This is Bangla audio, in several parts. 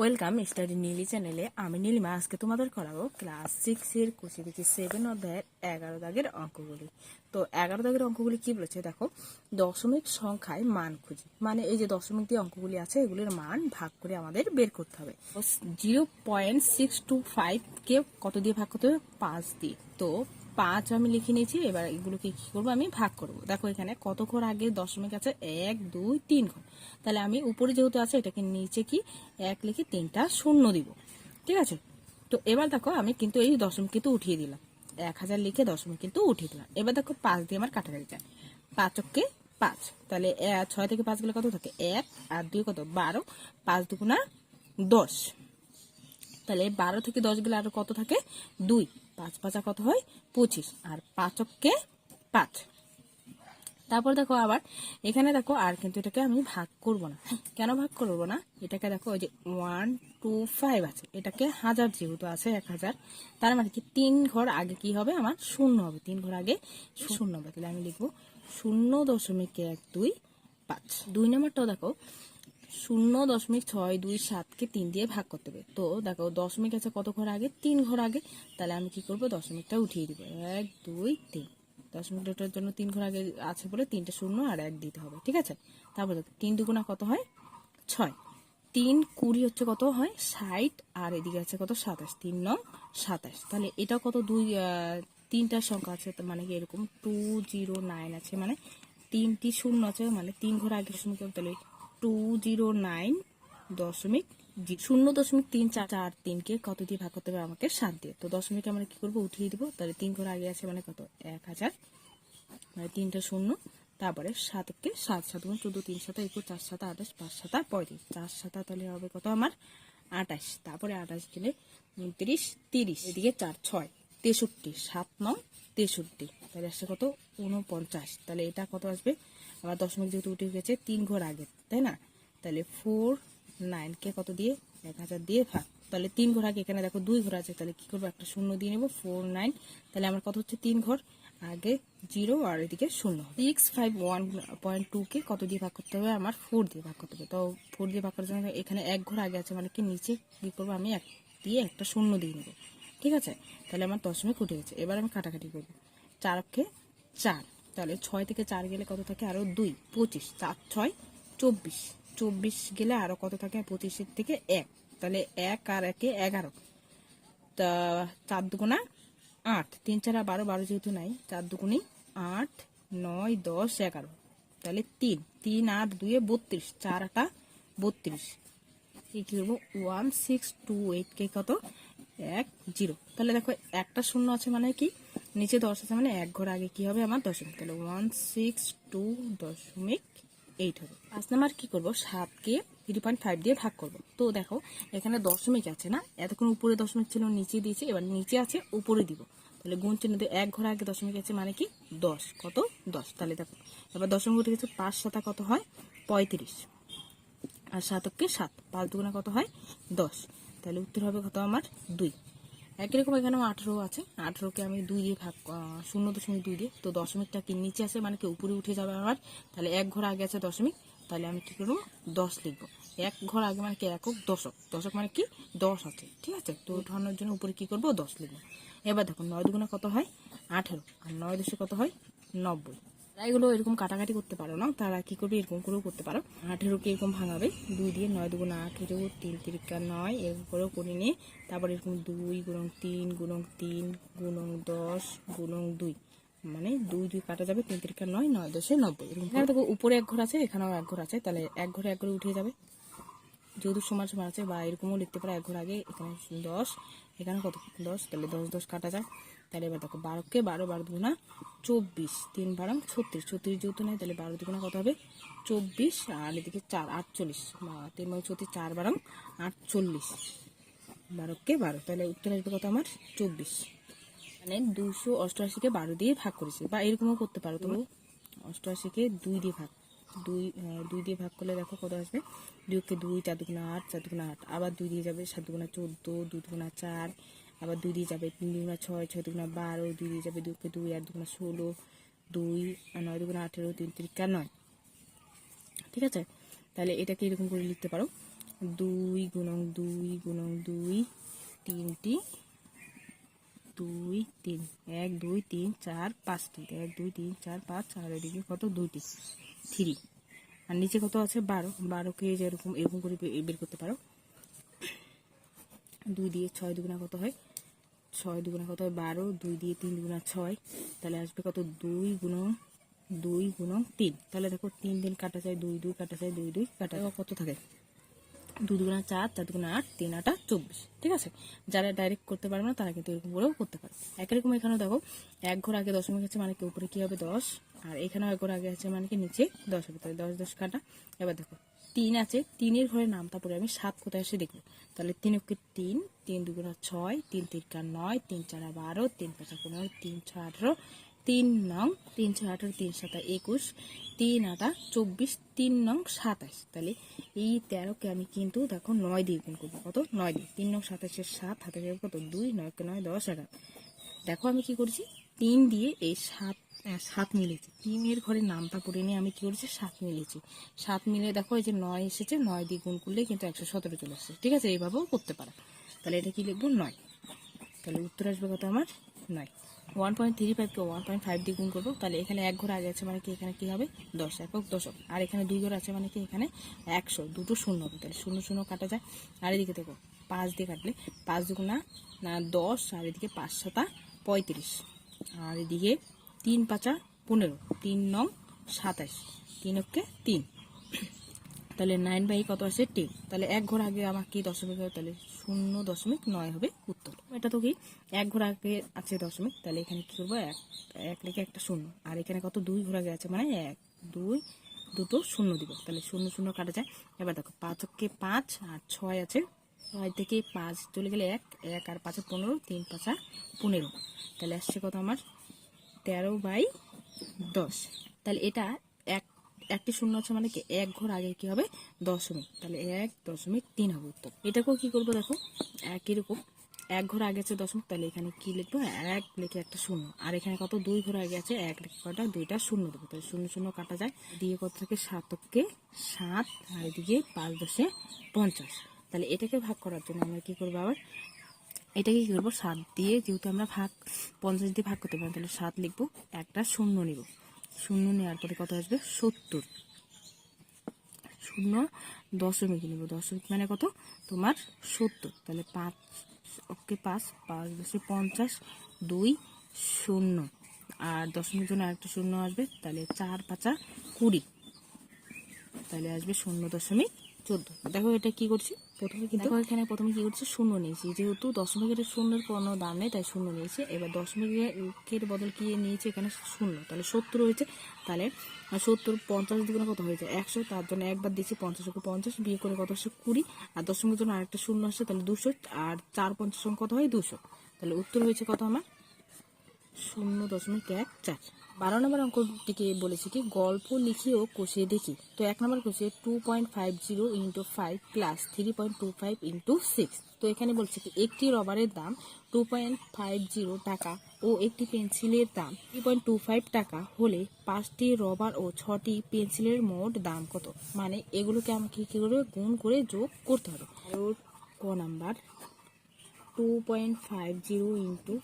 ওয়েলকাম স্টাডি নীলি চ্যানেলে আমি নীলিমা, আজকে তোমাদের করাবো ক্লাস সিক্স এর কুচি দেখি। সেভেন অধ্যায়ের এগারো দাগের অঙ্কগুলি। তো এগারো দাগের অঙ্কগুলি কি বলেছে? দেখো, দশমিক সংখ্যায় মান খুঁজি। মানে এই যে দশমিক দিয়ে অঙ্কগুলি আছে, এগুলির মান ভাগ করে আমাদের বের করতে হবে। Zero point six two five কে কত দিয়ে ভাগ করতে হবে? পাঁচ দিয়ে। তো পাঁচ আমি লিখে নিয়েছি, এবার এগুলোকে কি করব আমি ভাগ করব। দেখো এখানে কত ঘর আগে? দশমিক আছে এক, দুই, তিন ঘর। তাহলে আমি উপরে যেহেতু আছে, এটাকে নিচে কি? এক লিখে তিনটা শূন্য দিব। ঠিক আছে? তো এবার দেখো আমি কিন্তু এই দশমিক কিন্তু উঠিয়ে দিলাম। এক হাজার লিখে দশমিক কিন্তু উঠিয়ে দিলাম। এবার দেখো পাঁচ দিয়ে আমার কাটাকাটি যায়। পাঁচককে পাঁচ। তাহলে ছয় থেকে পাঁচ গেলে কত থাকে? এক। আর দুই কত? বারো। পাঁচ দুগুণা দশ। তাহলে বারো থেকে দশ গেলে আরও কত থাকে? দুই। পাঁচ পাঁচা কত হয়? পঁচিশ। আর পাঁচককে পাঁচ। তারপর দেখো আবার, এখানে দেখো আর কিন্তু এটাকে আমি ভাগ করব না। কেন ভাগ করব না? এটাকে দেখো ওই যে ওয়ান টু ফাইভ আছে। এটাকে হাজার যেহেতু আছে, এক হাজার, তার মানে কি তিন ঘর আগে কি হবে? আমার শূন্য হবে। তিন ঘর আগে শূন্য হবে। তাহলে আমি লিখব শূন্য দশমিক এক দুই পাঁচ। দুই নম্বরটাও দেখো শূন্য দশমিক ছয় দুই সাতকে তিন দিয়ে ভাগ করতে হবে। তো দেখো দশমিক আছে কত ঘর আগে? তিন ঘর আগে। তাহলে আমি কি করব? দশমিকটা উঠিয়ে দিব। এক দুই তিন। দশমিকটার জন্য তিন ঘর আগে আছে বলে তিনটে শূন্য আর এক দিতে হবে ঠিক আছে? তারপর দেখো তিন দুগুণা কত হয়? ছয়। তিন কুড়ি হচ্ছে কত হয়? ষাট। আর এদিকে আছে কত? সাতাশ। তিন নং সাতাশ। তাহলে এটা কত? দুই আহ, তিনটা সংখ্যা আছে মানে কি এরকম? টু জিরো নাইন আছে মানে তিনটি শূন্য আছে মানে তিন ঘর আগে শূন্য তাহলে টু জিরো নাইন দশমিক শূন্য দশমিক তিন চার চার তিনকে কত দিয়ে ভাগ করতে হবে আমাকে সাত দিয়ে। তো দশমিক আমরা কি করব? উঠিয়ে দিব। তাহলে তিন ঘর আগে আছে মানে কত? এক হাজার। মানে তিনটা শূন্য। তারপরে সাতকে সাত সাত গুণ চোদ্দ, তিন সাতা, একুশ, চার সাতা, আঠাশ, পাঁচ সাতা পঁয়ত্রিশ। চার সাতা তাহলে হবে কত আমার? আঠাশ। তারপরে আঠাশ গেলে উনত্রিশ, তিরিশ। এদিকে চার, ছয়, তেষট্টি, সাত নং তেষট্টি। তাহলে আসছে কত? উনপঞ্চাশ তাহলে এটা কত আসবে? আবার দশমিক যেহেতু উঠে গেছে, তিন ঘর আগে, তাই না? তাহলে ফোর নাইনকে কত দিয়ে? এক হাজার দিয়ে ভাগ। তাহলে তিন ঘর আগে, এখানে দেখো দুই ঘর আছে, তাহলে কি করব? একটা শূন্য দিয়ে নেব ফোর নাইন তাহলে আমার কত হচ্ছে? তিন ঘর আগে জিরো আর এদিকে শূন্য six five one point two কে কত দিয়ে ভাগ করতে হবে? আমার ফোর দিয়ে ভাগ করতে হবে। তো ফোর দিয়ে ভাগ করার জন্য এখানে এক ঘর আগে আছে মানে কি নিচে কি করব? আমি এক দিয়ে একটা শূন্য দিয়ে নেব। ঠিক আছে? তাহলে আমার দশমিক উঠে গেছে। এবার আমি কাটাকাটি করব। চারকে চার। তাহলে ছয় থেকে চার গেলে কত থাকে? আরও দুই, পঁচিশ, চার, ছয়, চব্বিশ। চব্বিশ গেলে আরও কত থাকে? পঁচিশের থেকে এক। তাহলে এক আর একে এগারো। তা চার দুগুণা আট। তিন চার বারো বারো যেহেতু নাই, চার দুগুণি আট, নয়, দশ, এগারো। তাহলে তিন। তিন, আট, দুয়ে বত্রিশ। চার আটা বত্রিশ। কি কি করব ওয়ান, সিক্স, টু, এইট, কে কত? এক, জিরো। তাহলে দেখো একটা শূন্য আছে মানে কি? নিচে দশ আছে মানে এক ঘর আগে কি হবে আমার? দশমিক তাহলে ওয়ান সিক্স টু দশমিক এইট হবে। পাঁচ নাম্বার কি করব? সাতকে থ্রি পয়েন্ট ফাইভ দিয়ে ভাগ করব। তো দেখো, এখানে দশমিক আছে না? এতক্ষণ উপরে দশমিক ছিল, নিচে দিয়েছে, এবার নিচে আছে, উপরে দিব। তাহলে গুণ চিহ্ন দিয়ে এক ঘর আগে দশমিক আছে মানে কি? দশ। কত? দশ। তাহলে দেখো, এবার দশমিক উঠে গেছে পাঁচ সাতা কত হয়? পঁয়ত্রিশ। আর সাতককে সাত। পাঁচ দুগুণা কত হয়? দশ। তাহলে উত্তর হবে কত আমার? দুই। একই রকম এখানেও আঠেরো আছে। আঠেরোকে আমি দুই দিয়ে ভাগ শূন্য দশমিক দুই দিয়ে। তো দশমিকটা কি নিচে আছে? মানে কি উপরে উঠে যাবে আমার? তাহলে এক ঘর আগে আছে দশমিক। তাহলে আমি কি করব? দশ লিখব। এক ঘর আগে মানে কি? একক দশক। দশক মানে কি? দশ আছে। ঠিক আছে? তো উঠানোর জন্য উপরে কি করব? দশ লিখব। এবার দেখো নয় দুগুণা কত হয়? আঠেরো। আর নয় দশে কত হয়? নব্বই। এগুলো এরকম কাটাকাটি করতে পারো না, তারা কি করবে এরকম করেও করতে পারো। আঠেরোকে এরকম ভাঙাবে, দুই দিয়ে নয় দুগুণ আঠেরো তিন তিরিকা নয় এরকম করেও করে নিয়ে তারপর এরকম দুই গুণং তিন গুণং তিন, গুণং দশ, গুণং দুই। মানে দুই দুই কাটা যাবে, তিন তিরিকা নয় নয় দশে নব্বই। এরকম দেখো, উপরে এক ঘর আছে, এখানেও এক ঘর আছে, তাহলে এক ঘরে এক ঘরে উঠে যাবে। যেহেতু সমান সমান আছে, বা এরকমও লিখতে পারো, এক ঘর আগে, এখানে দশ, এখানে কত? দশ, তাহলে দশ দশ কাটা যায় তাহলে এবার দেখো, বারোকে বারো বারো দুগুণা চব্বিশ, তিন বারো ছত্রিশ। ছত্রিশ যেহেতু নেই, তাহলে বারো দুগুণা কত হবে? চব্বিশ, আর এদিকে চার, আটচল্লিশ। তিন বারো ছত্রিশ চার বারো আটচল্লিশ। বারোকে বারো, তাহলে উত্তর আসবে কত আমার? চব্বিশ। মানে দুশো অষ্টআশিকে বারো দিয়ে ভাগ করেছি। বা এরকমও করতে পারো তুমি। অষ্টআশিকে দুই দিয়ে ভাগ, দুই দুই দিয়ে ভাগ করলে দেখো কত আসবে? দুইকে দুই, চার দুগুণা আট, চার দুগুণা আট। আবার দুই দিয়ে যাবে সাত দুগুণা চোদ্দ, দুই দুগুণা চার আবার দুই দিয়ে যাবে তিন, দুগুণা ছয় ছয় দুগুণা বারো, দুই দিয়ে যাবে দুইকে দুই, আর দুগুণা ষোলো, দুই, আর নয় দুগুণা আঠেরো, তিন তিরিকা নয়। ঠিক আছে? তাহলে এটাকে এরকম করে লিখতে পারো। দুই গুণং দুই গুণং দুই, তিনটি, দুই, তিন, এক, দুই, তিন, চার পাঁচটি এক, দুই, তিন, চার, পাঁচ চার এদিকে কত? দুইটি। থ্রি। আর নিচে কত আছে? বারো। বারোকে যেরকম, এরকম করে বের করতে পারো। দুই দিয়ে ছয় দুগুণা কত হয়? ছয় দুগুণা কত হয়? বারো, দুই দিয়ে তিন দুগুণা ছয়। তাহলে আসবে কত? দুই গুণং দুই গুণং তিন। তাহলে দেখো, তিন দিন কাটা যায়, দুই দুই কাটা যায়, দুই দুই কাটা কত থাকে? দুই দুগুণা চার চার দুগুণা আট, তিন, আটা চব্বিশ। ঠিক আছে? যারা ডাইরেক্ট করতে পারবে না, তারা কিন্তু এরকম করেও করতে পারে। একই রকম এখানে দেখো, এক ঘর আগে দশমিক আছে মানে কি? উপরে কি হবে? দশ। আর এখানেও এক ঘর আগে আছে মানে কি? নিচে দশ হবে। তাহলে দশ দশ কাটা। এবার দেখো তিন আছে, তিনের ঘরে নামটা পরে আমি সাত কোথায় এসে দেখব। তাহলে তিন তিন তিন দুগুণা ছয়, তিন তিনকা নয়, তিন চারা বারো, তিন পাঁচা পনেরো, তিন ছয় আঠারো, তিন নং, তিন ছয় আঠারো, তিন সাতা একুশ, তিন আটা চব্বিশ, তিন নং সাতাশ। তাহলে এই তেরোকে আমি কিন্তু দেখো নয় দিয়ে গুণ করব। কত? নয় দিয়ে। তিন নং সাতাশের সাত, হাতে কত? দুই, নয়কে নয়, দশ, এগারো। দেখো আমি কি করেছি? তিন দিয়ে এই সাত সাত মিলেছি তিনের ঘরে নামটা পড়ে নিয়ে আমি কি করেছি সাত মিলেছি সাত মিলে দেখো, এই যে নয় এসেছে, নয় দিয়ে গুণ করলে কিন্তু একশো সতেরো চলে আসছে ঠিক আছে? এইভাবেও করতে পারো। তাহলে এটা কি লিখব? নয়। তাহলে উত্তর আসবে কত আমার? নয়। ওয়ান পয়েন্ট থ্রি ফাইভকে ওয়ান পয়েন্ট ফাইভ দিয়ে গুণ করব। তাহলে এখানে এক ঘর আগে আছে মানে কি? এখানে কি হবে? দশ। একক দশক আর এখানে দুই ঘর আছে মানে কি? এখানে একশো। দুটো শূন্য হবে। তাহলে শূন্য শূন্য কাটা যায়। আর এদিকে দেখো, পাঁচ দিয়ে কাটলে পাঁচ দুগুণা, না, দশ। আর এদিকে পাঁচ সাতা পঁয়ত্রিশ। আর এদিকে তিন পাঁচা পনেরো। তিন নং সাতাশ। তিন অক্ষে তিন। তাহলে নাইন বাই কত আছে টেন। তাহলে এক ঘর আগে আমার কি দশমিক হবে, তাহলে শূন্য দশমিক নয় হবে উত্তর। এটা তো কি? এক ঘর আগে আছে দশমিক, তাহলে এখানে কি করব? এক। এক রেখে একটা শূন্য। আর এখানে কত? দুই ঘর আগে আছে মানে এক। দুই, দুটো শূন্য দিব। তাহলে শূন্য শূন্য কাটা যায়। এবার দেখো, পাঁচ অক্ষে পাঁচ আর ছয় আছে। ছয় থেকে পাঁচ চলে গেলে এক। এক আর পাঁচে পনেরো, তিন পাঁচা পনেরো। তাহলে আসছে কত আমার? তেরো বাই দশ। তাহলে এটা এক, একটি শূন্য আছে মানে কি, এক ঘর আগে কি হবে? দশমিক। তাহলে এক দশমিক তিন হবে উত্তর। এটাকেও কি করব দেখো? একই রকম। এক ঘর আগে আছে দশমিক, তাহলে এখানে কি লিখব? এক লিখে একটা শূন্য। আর এখানে কত? দুই ঘর আগে আছে, এক লিখে কটা? দুইটা শূন্য দেবো। তাহলে শূন্য শূন্য কাটা যায়। দিয়ে কত থেকে? সাতকে সাত, আর এদিকে পাঁচ দশে পঞ্চাশ। তাহলে এটাকে ভাগ করার জন্য আমরা কি করব আবার? এটাকে কি করব? সাত দিয়ে যেহেতু আমরা ভাগ, পঞ্চাশ দিয়ে ভাগ করতে পারি, তাহলে সাত লিখব, একটা শূন্য নিব। শূন্য নেওয়ার পরে কত আসবে? সত্তর। শূন্য দশমিক নিব, দশমিক মানে কত? তোমার সত্তর। তাহলে পাঁচ, ওকে পাঁচ পাঁচ দশে পঞ্চাশ, দুই শূন্য। আর দশমিক জন্য আরেকটা শূন্য আসবে, তাহলে চার পাঁচা কুড়ি। তাহলে আসবে শূন্য দশমিক চোদ্দ। দেখো এটা কি করছি? প্রথমে কিন্তু এখানে প্রথমে কি করছি? শূন্য নিয়েছি। যেহেতু দশমিকের শূন্যের কোনো দাম নেই, তাই শূন্য নিয়েছি। এবার দশমিকের বদল কি নিয়েছি এখানে? শূন্য। তাহলে সত্তর হয়েছে। তাহলে সত্তর পঞ্চাশ দিগুণে কত হয়েছে? একশো। তার জন্য একবার দিয়েছি পঞ্চাশকে পঞ্চাশ, বিয়ে করে কত আসছে কুড়ি। আর দশমিকের জন্য আরেকটা শূন্য আসছে, তাহলে দুশো। আর চার পঞ্চাশ কত হয়? দুশো। তাহলে উত্তর হয়েছে কত আমার? শূন্য দশমিক এক চার। বারো নম্বর অঙ্কটিকে বলেছি কি, গল্প লিখি ও কষিয়ে দেখি। তো এক নম্বর কষে two point five zero into five plus three point two five into six তো এখানে বলছে কি, একটি রবারের দাম টু পয়েন্ট ফাইভ জিরো টাকা ও একটি পেন্সিলের দাম থ্রি পয়েন্ট টু ফাইভ টাকা হলে পাঁচটি রবার ও ছটি পেন্সিলের মোট দাম কত? মানে এগুলোকে আমাকে কী করে গুণ করে যোগ করতে হবে? ক number? Two point five zero into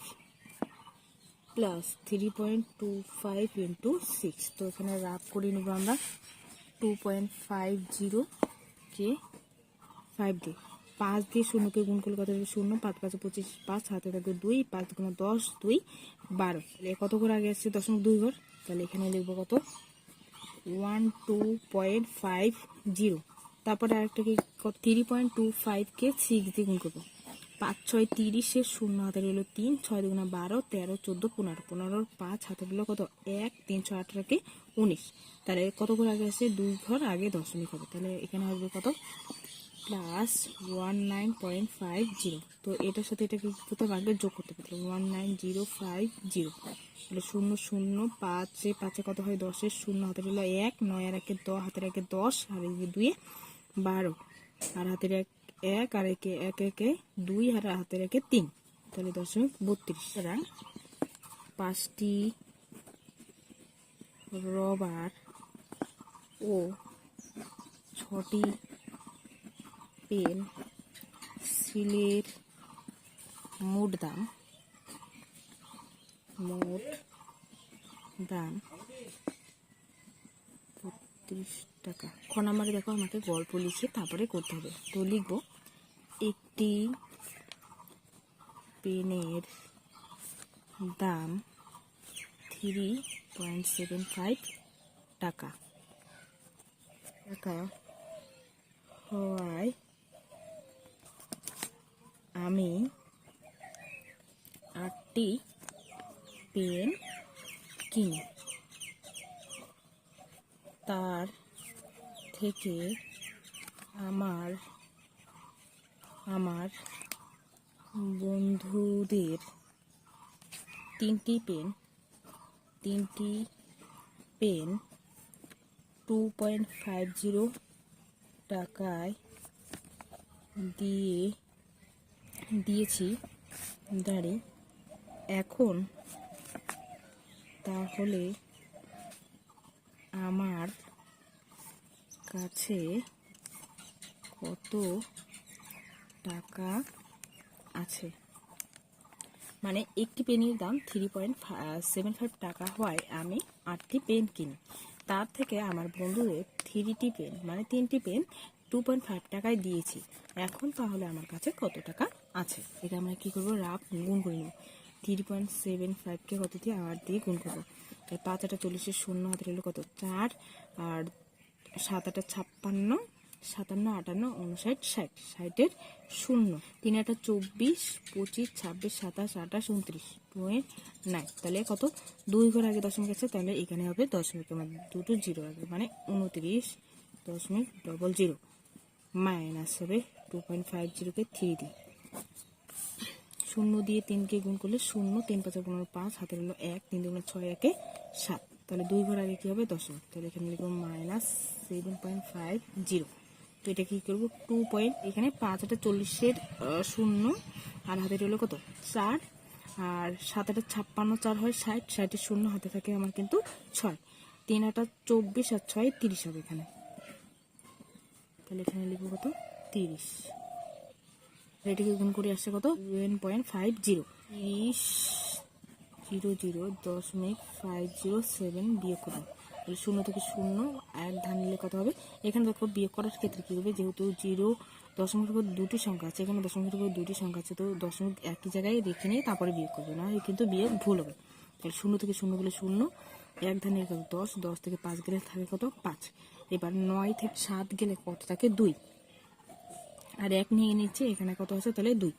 plus three point two five into six তো এখানে রাফ করে নেব আমরা টু পয়েন্ট ফাইভ জিরো কে ফাইভ দিয়ে পাঁচ দিয়ে শূন্যকে গুণ করলে কত হবে? শূন্য। পাঁচ পাঁচে পঁচিশ, পাঁচ হাতে থাকবে দুই। পাঁচ দুগুণ দশ, দুই, বারো। তাহলে কত করে আগে আসছে? দশমিক দুই ঘর। তাহলে এখানে লিখব কত? One two point five zero তারপরে আরেকটা কি থ্রি পয়েন্ট টু ফাইভকে সিক্স দিয়ে গুণ করব। পাঁচ ছয় তিরিশে শূন্য হাতে রইল তিন, ছয় দুগুণা বারো, তেরো, চোদ্দ, পনেরো পনেরোর পাঁচ হাতে রইল কত? এক, তিন তিনশো আঠারোকে উনিশ। তাহলে কত করে আগে আছে দুই ঘর আগে দশমিক হবে। তাহলে এখানে আসবে কত? Plus one nine point five zero. তো এটার সাথে এটাকে হবে? আগে যোগ করতে পারবে one nine zero five zero. তাহলে শূন্য শূন্য, পাঁচে পাঁচে কত হয়? দশের শূন্য হাতে রইল এক, নয় আর একে দ, হাতের একে দশ, আর দুয়ে বারো। আর হাতের এক এক আর একে এক একে দুই আর হাতের একে তিন। তাহলে দশমিক বত্রিশ। সুতরাং পাঁচটি রবার ও ছটি পেন সিলের মোট দাম মোট দাম বত্রিশ টাকা। খ নাম্বারে দেখো আমাকে গল্প লিখে তারপরে করতে হবে। তো লিখব। একটি পেনের দাম থ্রি পয়েন্ট সেভেন ফাইভ টাকা। টাকা হওয়ায় আমি আটটি পেন কিনি। তার থেকে আমার আমার বন্ধুদের তিনটি পেন তিনটি pen two point five zero টাকায় দিয়ে, দিয়েছি। দাঁড়ি, এখন তাহলে আমার কাছে কত টাকা আছে। মানে একটি পেনের দাম থ্রি পয়েন্ট সেভেন ফাইভ টাকা হওয়ায় আমি আটটি পেন কিনি। তার থেকে আমার বন্ধুদের থ্রিটি পেন মানে তিনটি পেন টু পয়েন্ট ফাইভ টাকায় দিয়েছি। এখন তাহলে আমার কাছে কত টাকা আছে? এটা আমরা কী করব? রাফ গুণ করে নেব। থ্রি পয়েন্ট সেভেন ফাইভকে কত দিয়ে? আট দিয়ে গুণ করব। পাঁচ আটা চল্লিশের শূন্য হাতে রইল কত? চার। আর সাত আটা ছাপ্পান্ন। সাতান্ন, আটান্ন, উনষাট, ষাট, ষাটের শূন্য। তিন আটা চব্বিশ, পঁচিশ, ছাব্বিশ, সাতাশ, আঠাশ, উনত্রিশ পয়েন্ট নাইন তাহলে কত? দুই ঘর আগে দশমিক আছে, তাহলে এখানে হবে দশমিক আমার দুটো জিরো আগে মানে উনত্রিশ দশমিক ডবল জিরো মাইনাস হবে টু পয়েন্ট ফাইভ জিরোকে থ্রি দিই শূন্য দিয়ে তিনকে গুণ করলে শূন্য, তিন পাঁচ পনেরো পাঁচ হাতে হলো এক, তিন দুগুণ ছয়, একে সাত। তাহলে দুই ঘর আগে কী হবে? দশমিক। তাহলে এখানে লিখব minus seven point five zero তো এটা কি করব? টু পয়েন্ট এখানে পাঁচ হাজার চল্লিশের শূন্য। আর হাতে রইল কত? চার। আর সাত আটা ছাপ্পান্ন, চার হয় ষাট। ষাটের শূন্য হাতে থাকে আমার কিন্তু ছয়। তিন আটা চব্বিশ আর ছয় তিরিশ হবে এখানে। তাহলে এখানে লিখব কত? তিরিশ। এটাকে গুণ করে আসছে কত? সেভেন পয়েন্ট ফাইভ জিরো তিরিশ জিরো জিরো দশমিক ফাইভ জিরো সেভেন বিয়োগ করুন তাহলে শূন্য থেকে শূন্য এক ধান নিলে কত হবে? এখানে দেখো বিয়োগ করার ক্ষেত্রে কী হবে? যেহেতু জিরো দশমিকের উপর দুটি সংখ্যা আছে, এখানে দশমিকের উপর দুটি সংখ্যা আছে, তো দশমিক একই জায়গায় রেখে নিয়ে তারপরে বিয়োগ করবে। না কিন্তু বিয়োগ ভুল হবে। তাহলে শূন্য থেকে শূন্য গেলে শূন্য, এক ধানে কত? দশ দশ থেকে পাঁচ গেলে থাকে কত? পাঁচ। এবার নয় থেকে সাত গেলে কত? থাকে দুই। আর এক নিয়ে নিচ্ছে, এখানে কত আছে? তাহলে দুই।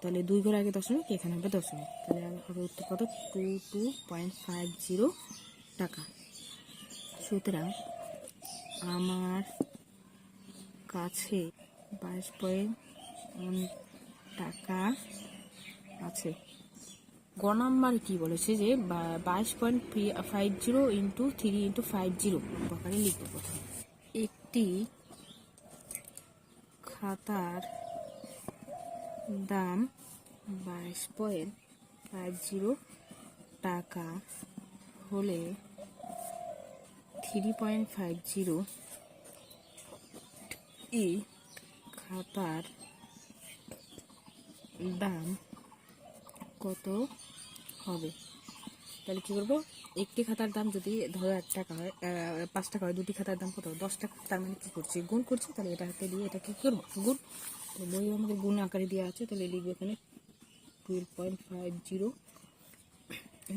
তাহলে দুই ঘর আগে দশমিক, এখানে হবে দশমিক। তাহলে হবে কত? Two two point five zero টাকা। সুতরাং আমার কাছে বাইশ পয়েন্ট টাকা আছে। গ নাম্বার কি বলেছে যে বাইশ point five zero into three into five zero প্রকারে লিখব প্রথমে। একটি খাতার দাম বাইশ পয়েন্ট ফাইভ জিরো টাকা হলে থ্রি পয়েন্ট ফাইভ জিরো ই খাতার দাম কত হবে? তাহলে কি করব? একটি খাতার দাম যদি ধরো এক টাকা হয় পাঁচ টাকা হয়, দুটি খাতার দাম কত দশ টাকা, তার মানে কি করছি? গুণ করছি, তাহলে এটা হাতে দিয়ে এটা কি করব? গুণ। তো বই আমাদের গুণ আকারে দেওয়া আছে, তাহলে লিখব এখানে twelve point five zero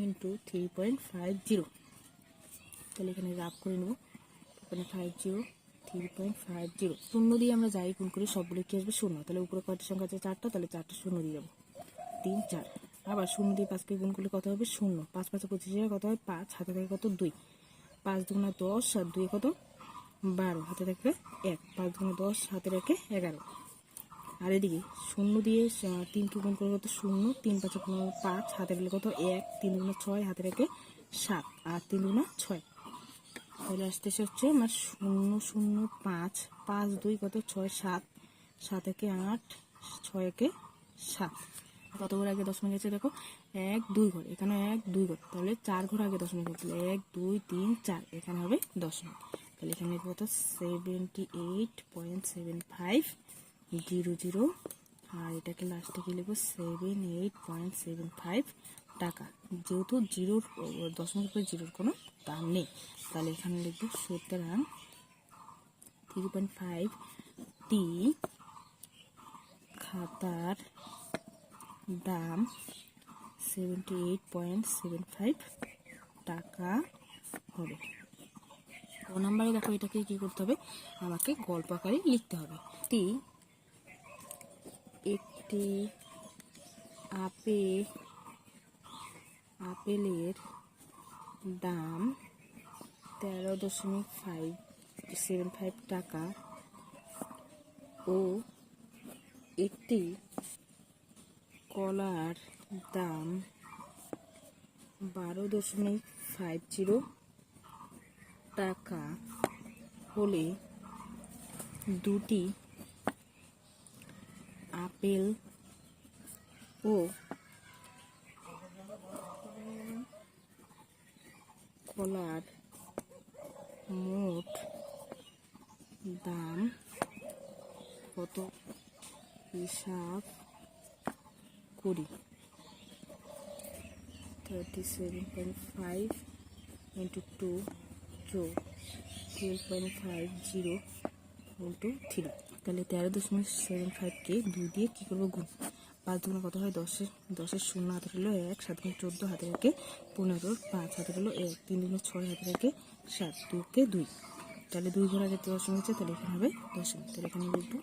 into three point five zero তাহলে এখানে রাফ করে নেব। এখানে five zero three point five zero শূন্য দিয়ে আমরা যাই, গুণ করি সবগুলো কি আসবে? শূন্য। তাহলে উপরে কয়টা সংখ্যা আছে? চারটা? তাহলে চারটা শূন্য দিয়ে যাব। তিন, চার। আবার শূন্য দিয়ে পাঁচকে গুণ করলে কত হবে? শূন্য। পাঁচ পাঁচে পঁচিশ কত হয়? পাঁচ। হাতে থাকে কত? দুই। পাঁচ দুগুণা দশ, আর দুই কত? বারো। হাতে থাকে এক। পাঁচ দুগুণা দশ, হাতে রাখে এগারো। আর এদিকে শূন্য দিয়ে তিনকে গুণ করে কত? শূন্য। তিন পাঁচে পাঁচ। হাতে গেলে কত? এক। তিন দুগুণা ছয়, হাতে রেখে সাত। আর তিন দুগুণা ছয়। তাহলে আসতেছে হচ্ছে আমার শূন্য শূন্য, পাঁচ পাঁচ, দুই, কত? ছয়, সাত। সাত একে আট, ছয় একে সাত। কত ঘর আগে দশমিক আছে দেখো? এক, দুই ঘর এখানে এক, দুই ঘর তাহলে চার ঘর আগে দশমিক তাহলে এক, দুই, তিন, চার। এখানে হবে দশমিক। তাহলে এখানে কত seventy eight point seven five zero zero আর এটাকে লাস্টে কি লিখব? Seven eight point seven five টাকা। যেহেতু জিরোর দশমিক জিরোর কোনো দাম নেই। তাহলে এখানে লিখব সুতরাং থ্রি পয়েন্ট ফাইভ টি খাতার দাম seventy eight point seven five টাকা হবে। ও নাম্বারে দেখো এটাকে কি করতে হবে? আমাকে গল্প আকারে লিখতে হবে। টি একটি আপে আপেলের দাম তেরো দশমিক ফাইভ সেভেন ফাইভ টাকা। ও একটি কলার দাম বারো দশমিক ফাইভ জিরো টাকা হলে দুটি আপেল ও কলার মোট দাম কত? হিসাব করি। Thirty seven point five into two যোগ twelve point five zero into three তাহলে তেরো দশমিক সেভেন ফাইভকে দুই দিয়ে কী করব? গুণ। পাঁচ দুগুণ কত হয়? দশের দশের শূন্য হাতে হলো এক, সাত গুণ চোদ্দ হাতে রেখে পনেরো, পাঁচ হাতে হলো এক, তিন দুগুণ ছয় হাতে রেখে সাত দুকে দুই। তাহলে দুই ঘর আগে দশমিক আছে তাহলে এখানে হবে দশমিক তাহলে এখানে লিখব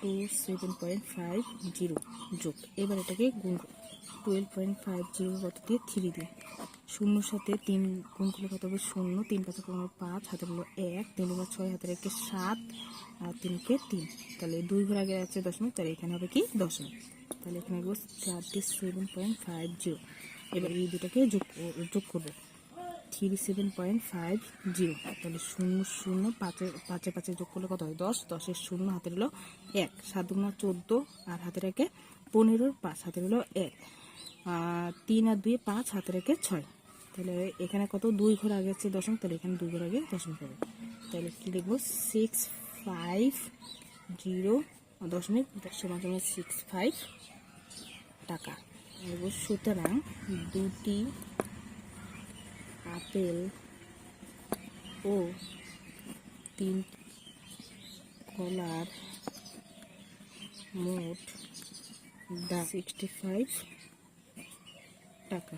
two seven point five zero যোগ। এবার এটাকে গুণ টুয়েলভ পয়েন্ট ফাইভ জিরো কত দিয়ে থ্রি দিয়ে। শূন্যর সাথে তিন গুণ করলে কত হবে শূন্য, তিন পাঁচে পনেরো পাঁচ হাতে হলো এক, তিন দুবার ছয় হাতে রেখে সাত, আর তিনকে তিন। তাহলে দুই ঘর আগে আছে দশমিক তাহলে এখানে হবে কি দশমিক তাহলে এখানে হবে thirty seven point five zero এবার এই দুটাকে যোগ যোগ করব। Three seven point five zero তাহলে শূন্য শূন্য, পাঁচে পাঁচে পাঁচে যোগ করলে কত হয়? দশ, দশের শূন্য হাতে হলো এক। সাত দুগুণা চোদ্দ, আর হাতে রেখে পনেরোর পাঁচ হাতে হলো এক। তিন আর দুই পাঁচ হাতে রেখে ছয়। তাহলে এখানে কত? দুই ঘর আগে আছে দশমিক তাহলে এখানে দুই ঘর আগে দশমিক হবে। তাহলে কী লিখব সিক্স ফাইভ জিরো দশমিক সমান সিক্স ফাইভ টাকা। লিখব সুতরাং দুটি আপেল ও তিন কলার মোট দা সিক্সটি ফাইভ টাকা।